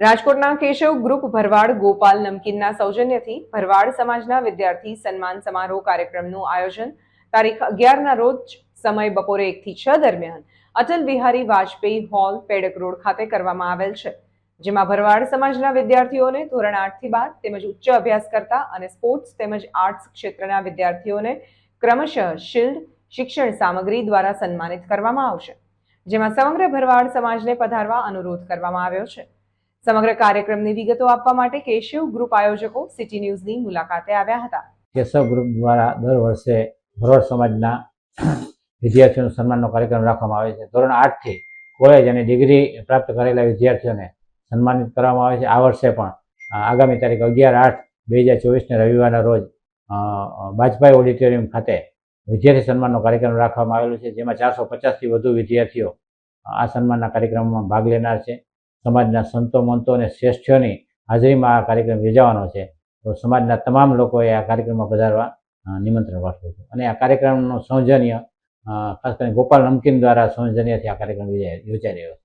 રાજકોટના કેશવ ગ્રુપ ભરવાડ ગોપાલ નમકીનના સૌજન્યથી ભરવાડ સમાજના વિદ્યાર્થી સન્માન સમારોહ કાર્યક્રમનું આયોજન તારીખ અગિયારના રોજ સમય બપોરે એકથી છ દરમિયાન અટલ બિહારી વાજપેયી હોલ પેડક રોડ ખાતે કરવામાં આવેલ છે, જેમાં ભરવાડ સમાજના વિદ્યાર્થીઓને ધોરણ આઠથી બાદ તેમજ ઉચ્ચ અભ્યાસ કરતા અને સ્પોર્ટ્સ તેમજ આર્ટ્સ ક્ષેત્રના વિદ્યાર્થીઓને ક્રમશઃ શિલ્ડ શિક્ષણ સામગ્રી દ્વારા સન્માનિત કરવામાં આવશે, જેમાં સમગ્ર ભરવાડ સમાજને પધારવા અનુરોધ કરવામાં આવ્યો છે. સમગ્ર કાર્યક્રમની વિગતો આપવા માટે કેશવ ગ્રુપ આયોજકો સિટી ન્યૂઝની મુલાકાતે આવ્યા હતા. કેશવ ગ્રુપ દ્વારા દર વર્ષે ભરોડ સમાજના વિદ્યાર્થીઓનું સન્માનનો કાર્યક્રમ રાખવામાં આવે છે. ધોરણ આઠથી કોલેજ અને ડિગ્રી પ્રાપ્ત કરેલા વિદ્યાર્થીઓને સન્માનિત કરવામાં આવે છે. આ વર્ષે પણ આગામી તારીખ અગિયાર આઠ બે હજાર ચોવીસને રવિવારના રોજ બાજપાઈ ઓડિટોરિયમ ખાતે વિદ્યાર્થી સન્માનનો કાર્યક્રમ રાખવામાં આવેલો છે, જેમાં ચારસો પચાસથી વધુ વિદ્યાર્થીઓ આ સન્માનના કાર્યક્રમમાં ભાગ લેનાર છે. સમાજના સંતો મંતો અને શ્રેષ્ઠીઓની હાજરીમાં આ કાર્યક્રમ યોજાવાનો છે. તો સમાજના તમામ લોકોએ આ કાર્યક્રમમાં પધારવા નિમંત્રણ પાઠવું છું. અને આ કાર્યક્રમનું સૌજન્ય ખાસ કરીને ગોપાલ નમકીન દ્વારા સૌજન્યથી આ કાર્યક્રમ યોજાઈ રહ્યો છે.